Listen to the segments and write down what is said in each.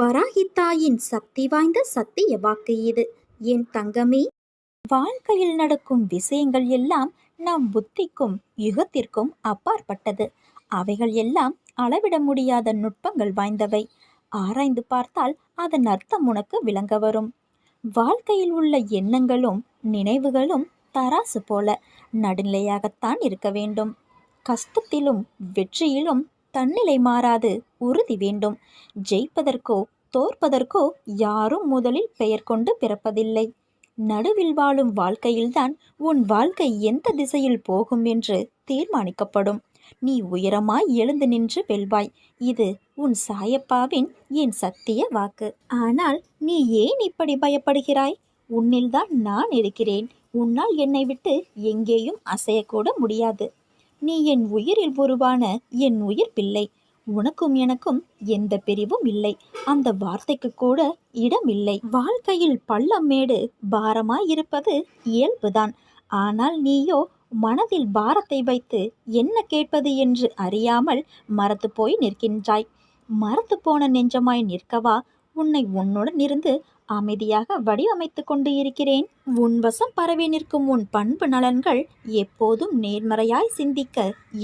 வராகித்தாயின் சக்தி வாய்ந்த சத்திய வாக்கு இது. என் தங்கமே வாழ்க்கையில் நடக்கும் விஷயங்கள் எல்லாம் நம் புத்திக்கும் யுகத்திற்கும் அப்பாற்பட்டது. அவைகள் எல்லாம் அளவிட முடியாத நுட்பங்கள் வாய்ந்தவை. ஆராய்ந்து பார்த்தால் அதன் அர்த்தம் உனக்கு விளங்க வரும். வாழ்க்கையில் உள்ள எண்ணங்களும் நினைவுகளும் தராசு போல நடுநிலையாகத்தான் இருக்க வேண்டும். கஷ்டத்திலும் வெற்றியிலும் தன்னிலை மாறாது உறுதி வேண்டும். ஜெயிப்பதற்கோ தோற்பதற்கோ யாரும் முதலில் பெயர் கொண்டு பிறப்பதில்லை. நடுவில் வாழும் வாழ்க்கையில்தான் உன் வாழ்க்கை எந்த திசையில் போகும் என்று தீர்மானிக்கப்படும். நீ உயரமாய் எழுந்து நின்று வெல்வாய். இது உன் சாயப்பாவின் என் சத்திய வாக்கு. ஆனால் நீ ஏன் இப்படி பயப்படுகிறாய்? உன்னில்தான் நான் இருக்கிறேன். உன்னால் என்னை விட்டு எங்கேயும் அசையக்கூட முடியாது. நீ என் உயிரில் உருவான என் உயிர் பிள்ளை. உனக்கும் எனக்கும் எந்த பிரிவும் இல்லை. அந்த வார்த்தைக்கு கூட இடம் இல்லை. வாழ்க்கையில் பள்ளம் மேடு பாரமாய் இருப்பது இயல்புதான். ஆனால் நீயோ மனதில் பாரத்தை வைத்து என்ன கேட்பது என்று அறியாமல் மறத்து போய் நிற்கின்றாய். மரத்து போன நெஞ்சமாய் நிற்கவா? உன்னை உன்னுடன் இருந்து அமைதியாக வடிவமைத்து கொண்டு இருக்கிறேன். உன் வசம் பரவி நிற்கும் உன் பண்பு நலன்கள் எப்போதும் நேர்மறையாய் சிந்திக்க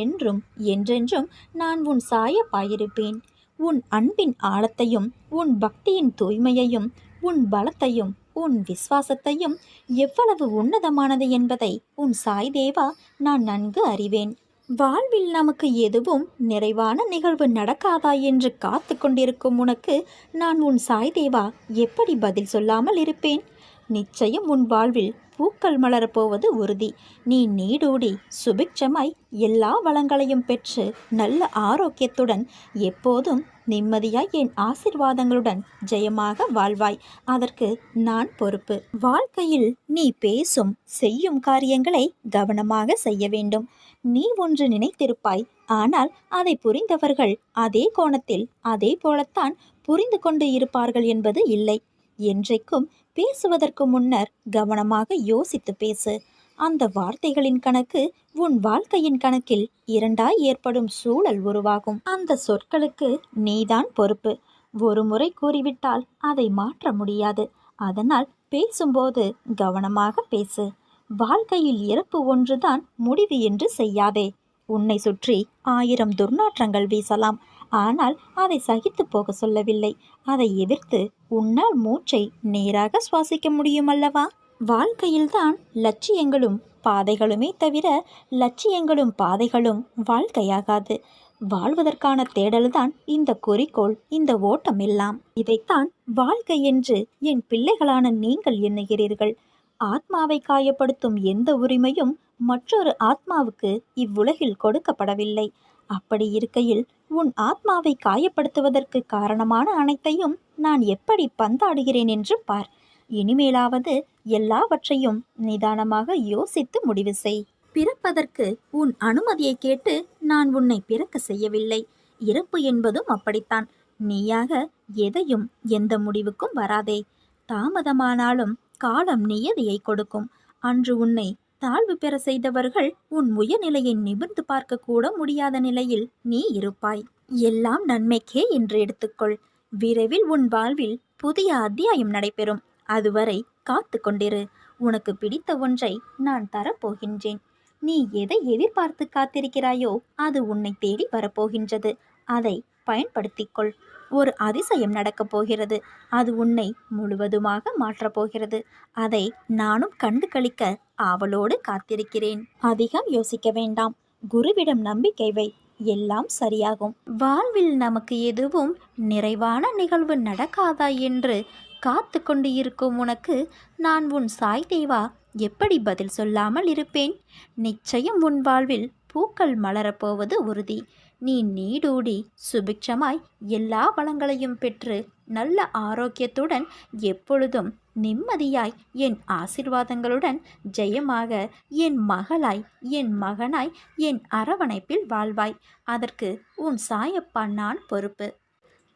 என்றும் என்றென்றும் நான் உன் சாயப்பாயிருப்பேன். உன் அன்பின் ஆழத்தையும் உன் பக்தியின் தூய்மையையும் உன் பலத்தையும் உன் விசுவாசத்தையும் எவ்வளவு உன்னதமானது என்பதை உன் சாய் தேவா நான் நன்கு அறிவேன். வாழ்வில் நமக்கு எதுவும் நிறைவான நிகழ்வு நடக்காதா என்று காத்து கொண்டிருக்கும் உனக்கு நான் உன் சாய்தேவா எப்படி பதில் சொல்லாமல் இருப்பேன்? நிச்சயம் உன் வாழ்வில் பூக்கள் மலரப்போவது உறுதி. நீ நீடூடி சுபிக்ஷமாய் எல்லா வளங்களையும் பெற்று நல்ல ஆரோக்கியத்துடன் எப்போதும் நிம்மதியாய் என் ஆசிர்வாதங்களுடன் ஜெயமாக வாழ்வாய். அதற்கு நான் பொறுப்பு. வாழ்க்கையில் நீ பேசும் செய்யும் காரியங்களை கவனமாக செய்ய வேண்டும். நீ ஒன்று நினைத்திருப்பாய். ஆனால் அதை புரிந்தவர்கள் அதே கோணத்தில் அதே போலத்தான் புரிந்து கொண்டு இருப்பார்கள் என்பது இல்லை. என்றைக்கும் பேசுவதற்கு முன்னர் கவனமாக யோசித்து பேசு. அந்த வார்த்தைகளின் கணக்கு உன் வாழ்க்கையின் கணக்கில் இரண்டாய் ஏற்படும் சூழல் உருவாகும். அந்த சொற்களுக்கு நீதான் பொறுப்பு. ஒரு முறை கூறிவிட்டால் அதை மாற்ற முடியாது. அதனால் பேசும்போது கவனமாக பேசு. வாழ்க்கையில் இறப்பு ஒன்றுதான் முடிவு என்று செய்யாதே. உன்னை சுற்றி ஆயிரம் துர்நாற்றங்கள் வீசலாம். ஆனால் அதை சகித்து போக சொல்லவில்லை. அதை எதிர்த்து உன்னால் மூச்சை நேராக சுவாசிக்க முடியும் அல்லவா? வாழ்க்கையில்தான் லட்சியங்களும் பாதைகளுமே தவிர லட்சியங்களும் பாதைகளும் வாழ்க்கையாகாது. வாழ்வதற்கான தேடல்தான் இந்த குறிக்கோள் இந்த ஓட்டம் எல்லாம் இதைத்தான் வாழ்க்கை என்று என் பிள்ளைகளான நீங்கள் எண்ணுகிறீர்கள். ஆத்மாவை காயப்படுத்தும் எந்த உரிமையும் மற்றொரு ஆத்மாவுக்கு இவ்வுலகில் கொடுக்கப்படவில்லை. அப்படி இருக்கையில் உன் ஆத்மாவை காயப்படுத்துவதற்கு காரணமான அனைத்தையும் நான் எப்படி பந்தாடுகிறேன் என்று பார். இனிமேலாவது எல்லாவற்றையும் நிதானமாக யோசித்து முடிவு செய். பிறப்பதற்கு உன் அனுமதியை கேட்டு நான் உன்னை பிறக்க செய்யவில்லை. இறப்பு என்பதும் அப்படித்தான். நீயாக எதையும் எந்த முடிவுக்கும் வராதே. தாமதமானாலும் காலம் நியதியை கொடுக்கும். அன்று உன்னை தாழ்வு பெற செய்தவர்கள் உன் உயர்நிலையை நிமிர்ந்து பார்க்க கூட முடியாத நிலையில் நீ இருப்பாய். எல்லாம் நன்மைக்கே என்று எடுத்துக்கொள். விரைவில் உன் வாழ்வில் புதிய அத்தியாயம் நடைபெறும். அதுவரை காத்து கொண்டிரு. உனக்கு பிடித்த ஒன்றை நான் தரப்போகின்றேன். நீ எதை எதிர்பார்த்து காத்திருக்கிறாயோ அது உன்னை தேடி வரப்போகின்றது. அதை பயன்படுத்திக்கொள். ஒரு அதிசயம் நடக்கப் போகிறது. அது உன்னை முழுவதுமாக மாற்றப் போகிறது. அதை நானும் கண்டு கழிக்க ஆவலோடு காத்திருக்கிறேன். அதிகம் யோசிக்க வேண்டாம். குருவிடம் நம்பிக்கை வை. எல்லாம் சரியாகும். வாழ்வில் நமக்கு எதுவும் நிறைவான நிகழ்வு நடக்காதா என்று காத்து கொண்டு இருக்கும் உனக்கு நான் உன் சாய் தேவா எப்படி பதில் சொல்லாமல் இருப்பேன்? நிச்சயம் உன் வாழ்வில் பூக்கள் மலரப்போவது உறுதி. நீ நீடூடி சுபிக்ஷமாய் எல்லா வளங்களையும் பெற்று நல்ல ஆரோக்கியத்துடன் எப்பொழுதும் நிம்மதியாய் என் ஆசிர்வாதங்களுடன் ஜெயமாக என் மகளாய் என் மகனாய் என் அரவணைப்பில் வாழ்வாய். அதற்கு உன் சாயப்பா நான் பொறுப்பு.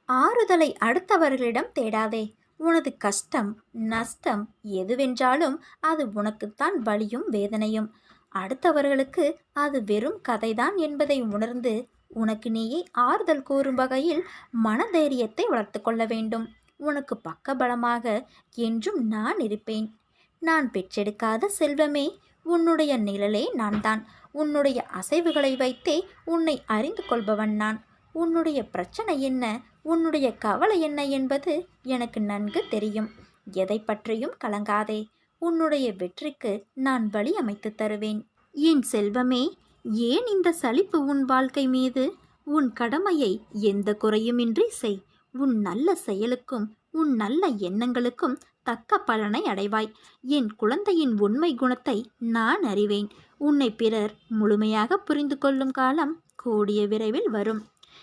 ஆறுதலை அடுத்தவர்களிடம் தேடாதே. உனது கஷ்டம் நஷ்டம் எதுவென்றாலும் அது உனக்குத்தான் வலியும் வேதனையும். அடுத்தவர்களுக்கு அது வெறும் கதைதான் என்பதை உணர்ந்து உனக்கு நீயே ஆறுதல் கூறும் வகையில் மனதைரியத்தை வளர்த்து கொள்ள வேண்டும். உனக்கு பக்கபலமாக என்றும் நான் இருப்பேன். நான் பெற்றெடுக்காத செல்வமே உன்னுடைய நிழலே நான் தான் உன்னுடைய அசைவுகளை வைத்தே உன்னை அறிந்து கொள்பவன் நான். உன்னுடைய பிரச்சனை என்ன உன்னுடைய கவலை என்ன என்பது எனக்கு நன்கு தெரியும். எதை பற்றியும் கலங்காதே. உன்னுடைய வெற்றிக்கு நான் வழி அமைத்து தருவேன். என் செல்வமே ஏன் இந்த சலிப்பு உன் வாழ்க்கை மீது? உன் கடமையை எந்த குறையுமின்றி செய். உன் நல்ல செயலுக்கும் உன் நல்ல எண்ணங்களுக்கும் தக்க பலனை அடைவாய். என் குழந்தையின் உண்மை குணத்தை நான் அறிவேன். உன்னை பிறர் முழுமையாக புரிந்து கொள்ளும் காலம் கூடிய விரைவில் வரும்.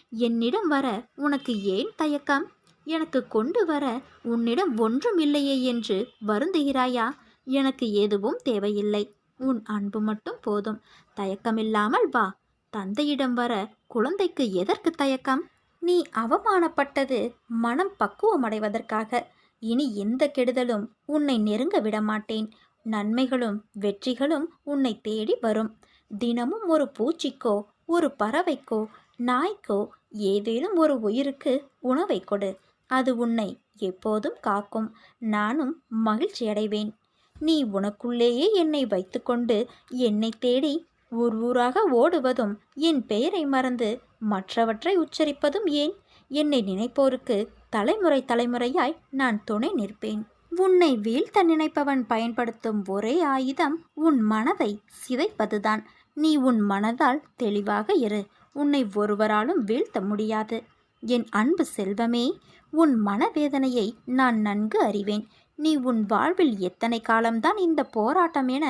என்னிடம் வர உனக்கு ஏன் தயக்கம்? எனக்கு கொண்டு வர உன்னிடம் ஒன்றும் இல்லையே என்று வருந்துகிறாயா? எனக்கு எதுவும் தேவையில்லை. உன் அன்பு மட்டும் போதும். தயக்கமில்லாமல் வா. தந்தையிடம் வர குழந்தைக்கு எதற்கு தயக்கம்? நீ அவமானப்பட்டது மனம் பக்குவமடைவதற்காக. இனி எந்த கெடுதலும் உன்னை நெருங்க விடமாட்டேன். நன்மைகளும் வெற்றிகளும் உன்னை தேடி வரும். தினமும் ஒரு பூச்சிக்கோ ஒரு பறவைக்கோ நாய்க்கோ ஏதேனும் ஒரு உயிருக்கு உணவை கொடு. அது உன்னை எப்போதும் காக்கும். நானும் மகிழ்ச்சி அடைவேன் நீ உனக்குள்ளேயே என்னை வைத்துக்கொண்டு என்னை தேடி ஊர் ஊராக ஓடுவதும் என் பெயரை மறந்து மற்றவற்றை உச்சரிப்பதும் ஏன்? என்னை நினைப்போருக்கு தலைமுறை தலைமுறையாய் நான் துணை நிற்பேன். உன்னை வீழ்த்த நினைப்பவன் பயன்படுத்தும் ஒரே ஆயுதம் உன் மனதை சிதைப்பதுதான். நீ உன் மனதால் தெளிவாக இரு. உன்னை ஒருவராலும் வீழ்த்த முடியாது. என் அன்பு செல்வமே உன் மனவேதனையை நான் நன்கு அறிவேன். நீ உன் வாழ்வில் எத்தனை காலம்தான் இந்த போராட்டம் என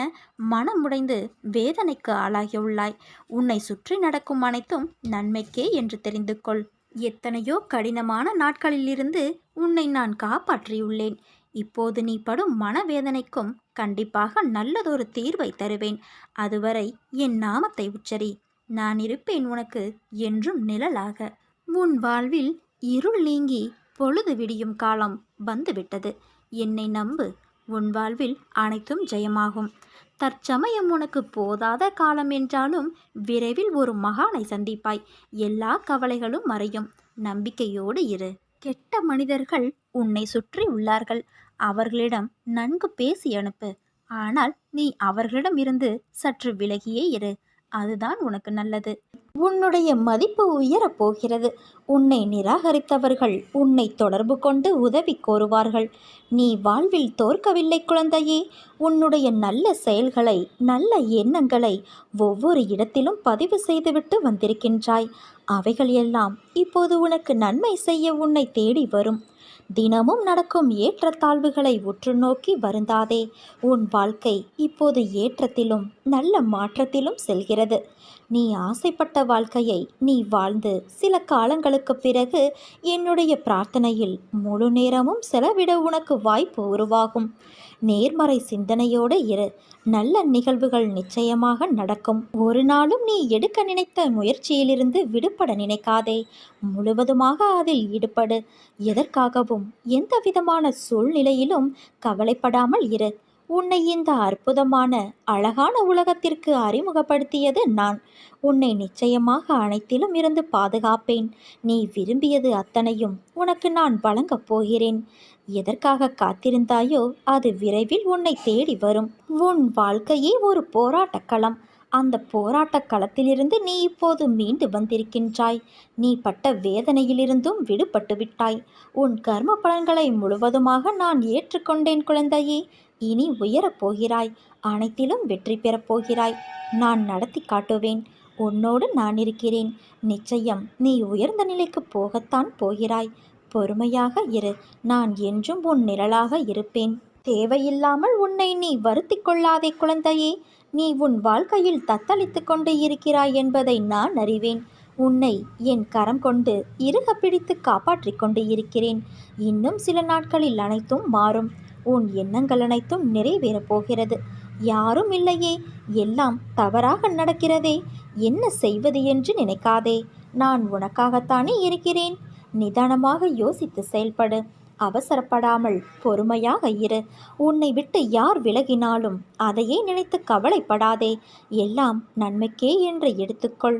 மனமுடைந்து வேதனைக்கு ஆளாகியுள்ளாய். உன்னை சுற்றி நடக்கும் அனைத்தும் நன்மைக்கே என்று தெரிந்து கொள். எத்தனையோ கடினமான நாட்களிலிருந்து உன்னை நான் காப்பாற்றியுள்ளேன். இப்போது நீ படும் மனவேதனைக்கும் கண்டிப்பாக நல்லதொரு தீர்வை தருவேன். அதுவரை என் நாமத்தை உச்சரி. நான் இருப்பேன் உனக்கு என்றும் நிழலாக. உன் வாழ்வில் இருள் நீங்கி பொழுது விடியும் காலம் வந்துவிட்டது. என்னை நம்பு உன் வாழ்வில் அனைத்தும் ஜெயமாகும். தற்சமயம் உனக்கு போதாத காலம் என்றாலும் விரைவில் ஒரு மகானை சந்திப்பாய். எல்லா கவலைகளும் மறையும். நம்பிக்கையோடு இரு. கெட்ட மனிதர்கள் உன்னை சுற்றி உள்ளார்கள். அவர்களிடம் நன்கு பேசி அனுப்பு. ஆனால் நீ அவர்களிடம் இருந்து சற்று விலகியே இரு. அதுதான் உனக்கு நல்லது. உன்னுடைய மதிப்பு உயரப் போகிறது. உன்னை நிராகரித்தவர்கள் உன்னை தொடர்பு கொண்டு உதவி கோருவார்கள். நீ வாழ்வில் தோற்கவில்லை குழந்தையே. உன்னுடைய நல்ல செயல்களை நல்ல எண்ணங்களை ஒவ்வொரு இடத்திலும் பதிவு செய்துவிட்டு வந்திருக்கின்றாய். அவைகள் எல்லாம் இப்போது உனக்கு நன்மை செய்ய உன்னை தேடி வரும். தினமும் நடக்கும் ஏற்றத்தாழ்வுகளை உற்று நோக்கி வருந்தாதே. உன் வாழ்க்கை இப்போது ஏற்றத்திலும் நல்ல மாற்றத்திலும் செல்கிறது. நீ ஆசைப்பட்ட வாழ்க்கையை நீ வாழ்ந்து சில காலங்களுக்கு பிறகு என்னுடைய பிரார்த்தனையில் முழு நேரமும் செலவிட உனக்கு வாய்ப்பு உருவாகும். நேர்மறை சிந்தனையோடு இரு. நல்ல நிகழ்வுகள் நிச்சயமாக நடக்கும். ஒரு நாளும் நீ எடுக்க நினைத்த முயற்சியிலிருந்து விடுபட நினைக்காதே. முழுவதுமாக அதில் ஈடுபடு. எதற்காகவும் எந்த விதமான சூழ்நிலையிலும் கவலைப்படாமல் இரு. உன்னை இந்த அற்புதமான அழகான உலகத்திற்கு அறிமுகப்படுத்தியது நான். உன்னை நிச்சயமாக அனைத்திலும் இருந்து பாதுகாப்பேன். நீ விரும்பியது அத்தனையும் உனக்கு நான் வழங்கப் போகிறேன். எதற்காக காத்திருந்தாயோ அது விரைவில் உன்னை தேடி வரும். உன் வாழ்க்கையே ஒரு போராட்டக் களம். அந்த போராட்டக் களத்திலிருந்து நீ இப்போது மீண்டு வந்திருக்கின்றாய். நீ பட்ட வேதனையிலிருந்தும் விடுபட்டு விட்டாய். உன் கர்ம பலன்களை முழுவதுமாக நான் ஏற்றுக்கொண்டேன் குழந்தையே. இனி உயரப் போகிறாய் அனைத்திலும் வெற்றி பெறப் போகிறாய். நான் நடத்தி காட்டுவேன் உன்னோடு நான் இருக்கிறேன். நிச்சயம் நீ உயர்ந்த நிலைக்கு போகத்தான் போகிறாய். பொறுமையாக இரு நான் என்றும் உன் நிழலாக இருப்பேன். தேவையில்லாமல் உன்னை நீ வருத்தி கொள்ளாதே குழந்தையே. நீ உன் வாழ்க்கையில் தத்தளித்து கொண்டு இருக்கிறாய் என்பதை நான் அறிவேன். உன்னை என் கரம் கொண்டு இறுக பிடித்து காப்பாற்றிக் கொண்டு இருக்கிறேன். இன்னும் சில நாட்களில் அனைத்தும் மாறும். உன் எண்ணங்கள் அனைத்தும் நிறைவேறப் போகிறது. யாரும் இல்லையே எல்லாம் தவறாக நடக்கிறதே. என்ன செய்வது என்று நினைக்காதே. நான் உனக்காகத்தானே இருக்கிறேன். நிதானமாக யோசித்து செயல்படு. அவசரப்படாமல் பொறுமையாக இரு. உன்னை விட்டு யார் விலகினாலும் அதையே நினைத்து கவலைப்படாதே. எல்லாம் நன்மைக்கே என்று எடுத்துக்கொள்.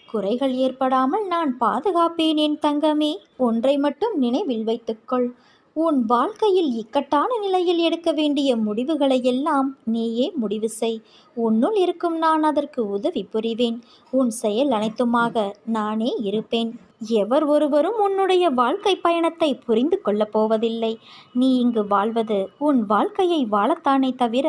குறைகள் ஏற்படாமல் நான் பாதுகாப்பேன் என் தங்கமே. ஒன்றை மட்டும் நினைவில் வைத்துக்கொள். உன் வாழ்க்கையில் இக்கட்டான நிலையில் எடுக்க வேண்டிய முடிவுகளை எல்லாம் நீயே முடிவு செய். உன்னுள் இருக்கும் நான் அதற்கு உதவி புரிவேன். உன் செயல் அனைத்துமாக நானே இருப்பேன். எவர் ஒருவரும் உன்னுடைய வாழ்க்கை பயணத்தை புரிந்து கொள்ளப் போவதில்லை. நீ இங்கு வாழ்வது உன் வாழ்க்கையை வாழத்தானே தவிர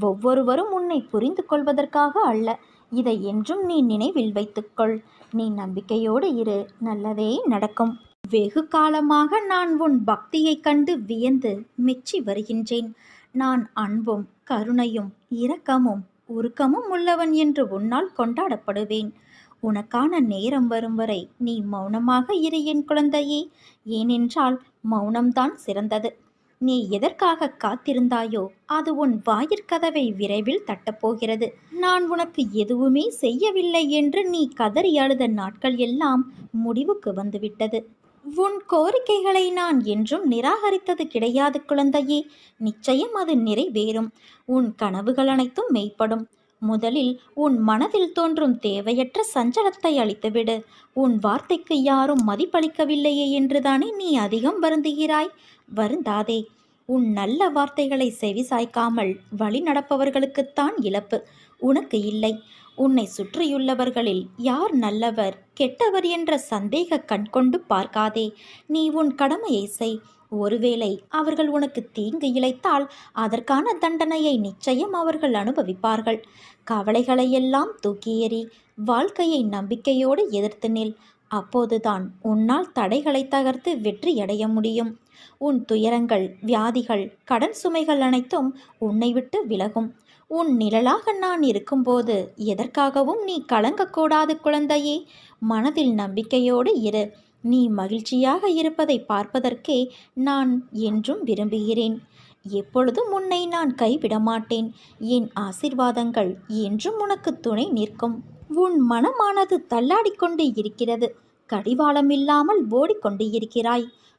ஒவ்வொருவரும் உன்னை புரிந்து கொள்வதற்காக அல்ல. இதை என்றும் நீ நினைவில் வைத்துக்கொள். நீ நம்பிக்கையோடு இரு நல்லதே நடக்கும். வெகு காலமாக நான் உன் பக்தியைக் கண்டு வியந்து மெச்சி வருகின்றேன். நான் அன்பும் கருணையும் இரக்கமும் உருக்கமும் உள்ளவன் என்று உன்னால் கொண்டாடப்படுவேன். உனக்கான நேரம் வரும் வரை நீ மௌனமாக இரு என் குழந்தையே. ஏனென்றால் மௌனம்தான் சிறந்தது. நீ எதற்காக காத்திருந்தாயோ அது உன் வாயிற்கதவை விரைவில் தட்டப்போகிறது. நான் உனக்கு எதுவுமே செய்யவில்லை என்று நீ கதறி அழுத நாட்கள் எல்லாம் முடிவுக்கு வந்துவிட்டது. உன் கோரிக்கைகளை நான் என்றும் நிராகரித்தது கிடையாது குழந்தையே. நிச்சயம் அது நிறைவேறும். உன் கனவுகள் அனைத்தும் மெய்ப்படும். முதலில் உன் மனதில் தோன்றும் தேவையற்ற சஞ்சலத்தை அளித்துவிடு உன் வார்த்தைக்கு யாரும் மதிப்பளிக்கவில்லையே என்றுதானே நீ அதிகம் வருந்துகிறாய்? வருந்தாதே. உன் நல்ல வார்த்தைகளை செவிசாய்க்காமல் வழி நடப்பவர்களுக்குத்தான் இழப்பு. உனக்கு இல்லை. உன்னை சுற்றியுள்ளவர்களில் யார் நல்லவர் கெட்டவர் என்ற சந்தேக கண் கொண்டு பார்க்காதே. நீ உன் கடமையை செய். ஒருவேளை அவர்கள் உனக்கு தீங்கு இழைத்தால் அதற்கான தண்டனையை நிச்சயம் அவர்கள் அனுபவிப்பார்கள். கவலைகளையெல்லாம் தூக்கி எறி வாழ்க்கையை நம்பிக்கையோடு எதிர்த்து நில். அப்போதுதான் உன்னால் தடைகளை தகர்த்து வெற்றியடைய முடியும். உன் துயரங்கள் வியாதிகள் கடன் சுமைகள் அனைத்தும் உன்னை விட்டு விலகும். உன் நிழலாக நான் இருக்கும்போது எதற்காகவும் நீ கலங்கக்கூடாது குழந்தையே. மனதில் நம்பிக்கையோடு இரு. நீ மகிழ்ச்சியாக இருப்பதை பார்ப்பதற்கே நான் என்றும் விரும்புகிறேன். எப்பொழுதும் உன்னை நான் கைவிட மாட்டேன் என் ஆசிர்வாதங்கள் என்றும் உனக்கு துணை நிற்கும். உன் மனமானது தள்ளாடிக்கொண்டு இருக்கிறது. கடிவாளம் இல்லாமல் ஓடிக்கொண்டு இருக்கிறாய்.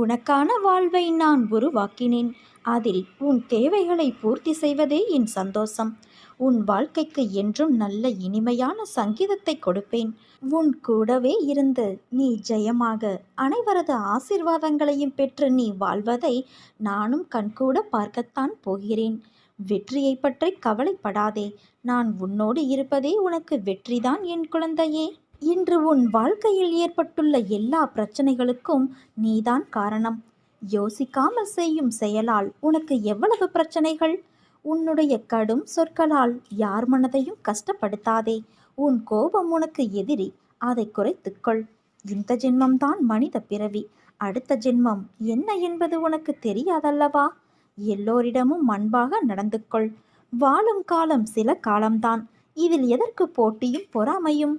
உனக்கான வாழ்வை நான் உருவாக்கினேன். அதில் உன் தேவைகளை பூர்த்தி செய்வதே என் சந்தோஷம். உன் வாழ்க்கைக்கு என்றும் நல்ல இனிமையான சங்கீதத்தை கொடுப்பேன். உன் கூடவே இருந்து நீ ஜெயமாக அனைவரது ஆசிர்வாதங்களையும் பெற்று நீ வாழ்வதை நானும் கண்கூட பார்க்கத்தான் போகிறேன். வெற்றியை பற்றி கவலைப்படாதே. நான் உன்னோடு இருப்பதே உனக்கு வெற்றிதான் என் குழந்தையே. இன்று உன் வாழ்க்கையில் ஏற்பட்டுள்ள எல்லா பிரச்சனைகளுக்கும் நீதான் காரணம். யோசிக்காமல் செய்யும் செயலால் உனக்கு எவ்வளவு பிரச்சனைகள்? உன்னுடைய கடும் சொற்களால் யார் மனதையும் கஷ்டப்படுத்தாதே. உன் கோபம் உனக்கு எதிரி அதை குறைத்துக்கொள் இந்த ஜென்மம்தான் மனித பிறவி. அடுத்த ஜென்மம் என்ன என்பது உனக்கு தெரியாதல்லவா? எல்லோரிடமும் அன்பாக நடந்து கொள். வாழும் காலம் சில காலம்தான். இதில் எதற்கு போட்டியும் பொறாமையும்?